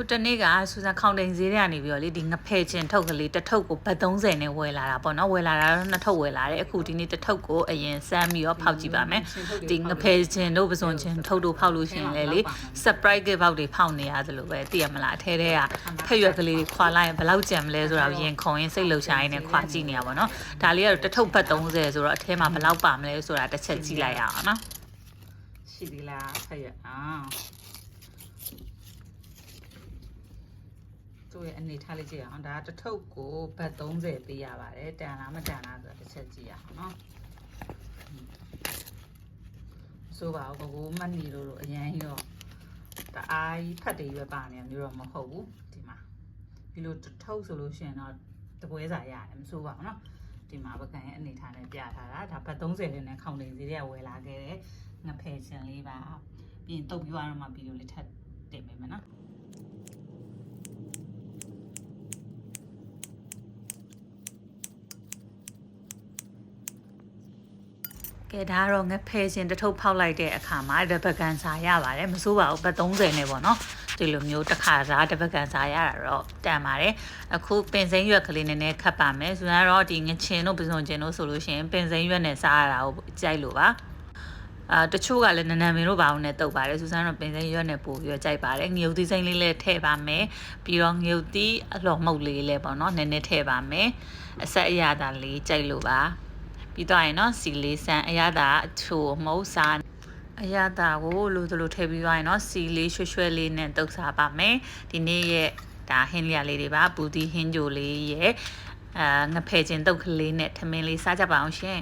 ဟိုတနေ့ကစူဇန်ခေါင်တိန်ဈေးထဲကနေပြီးတော့လေဒီငဖဲချင်းထုတ်ကလေးတစ်ထုပ်ကိုဘတ်30နဲ့ဝယ်လာတာပေါ့နော်ဝယ်လာတာတော့နှစ်ထုပ်ဝယ်လာတယ်အခုဒီနေ့တစ်ထုပ်ကိုအရင်စမ်းပြီးတော့ဖောက်ကြည့်ပါမယ်ဒီငဖဲချင်းတို့ပစွန်ချင်းထုတ်တို့ဖောက်လို့ရှိရင်လေလေ surprise gift box တွေဖောက်နေရသလိုပဲသိရမလားအထဲထဲကဖက်ရွက်ကလေးတွေခွာလိုက်ရင်ဘယ်လောက်ကြံမလဲဆိုတာကိုရင်ခုန်ရင်စိတ်လှုပ်ရှားရင်းနဲ့ခွာကြည့်နေရပါတော့ဒါလေးကတော့တစ်ထုပ်ဘတ်30ဆိုတော့အထဲမှာဘယ်လောက်ပါမလဲဆိုတာတစ်ချက်ကြည့်လိုက်ရအောင်နော်ရှိသေးလားဖက်ရွက်အော သူ့ရဲ့အနေထားလေးကြည့်အောင်ဒါတစ်ထုပ်ကိုဘတ်30ပေးရပါတယ်တန်လားမတန်လားဆိုတာတစ်ချက်ကြည့်ရအောင်နော်ဆိုပါဘူးကိုမနီလို့အရင်ရောတအားကြီးဖတ်တယ်ရွယ်ပါနေမျိုးတော့မဟုတ်ဘူးဒီမှာဒီလိုတစ်ထုပ်ဆိုလို့ရှိရင်တော့တပွဲစာရတယ်မဆိုပါဘူးနော်ဒီမှာပကံရဲ့အနေထားနဲ့ပြထားတာဒါဘတ်30လေးနဲ့ခေါင်နေစီတွေကဝယ်လာခဲ့တဲ့ငဖယ်ချင်လေးပါပြီးရင်တုပ်ပြရတော့မှဗီဒီယိုလေးထပ်တင်ပေးမယ်နော် ကဲဒါကတော့ငဖဲရှင်တစ်ထုပ်ဖောက်လိုက်တဲ့အခါမှာတပတ်ကန်စာရပါတယ်မစိုးပါဘူးပတ်30နဲ့ပေါ့နော်ဒီလိုမျိုးတစ်ခါစားတပတ်ကန်စာရတာတော့တန်ပါတယ်အခုပင်စိမ်းရွက်ကလေးနည်းနည်းခတ်ပါမယ်ဆိုတော့ဒီငချင်တို့ပစုံကျင်တို့ဆိုလို့ရှိရင်ပင်စိမ်းရွက်နဲ့စားရတာကိုကြိုက်လို့ပါအာတချို့ကလည်းနနမင်းတို့ဘာလို့နဲ့တုတ်ပါတယ်စူဆန်တော့ပင်စိမ်းရွက်နဲ့ပို့ပြီးတော့ကြိုက်ပါတယ်ငရုတ်သီးစိမ်းလေးလည်းထည့်ပါမယ်ပြီးတော့ငရုတ်သီးအလော်မုတ်လေးလည်းပေါ့နော်နည်းနည်းထည့်ပါမယ်အဆက်အရသာလေးကြိုက်လို့ပါ ပြီးတော့ရင်နော်စီလေးဆန်းအရသာအချိုမုတ်စာအရသာကိုလိုသလိုထည့်ပြီးသွားရင်နော်စီလေးရွှဲရွှဲလေးနဲ့တုပ်စားပါမယ်ဒီနေ့ရဲ့ဒါဟင်းလျာလေးတွေပါပူတီဟင်းကြိုလေးရဲ့အာငဖဲချင်းတုပ်ကလေးနဲ့ထမင်းလေးစားကြပါအောင်ရှင်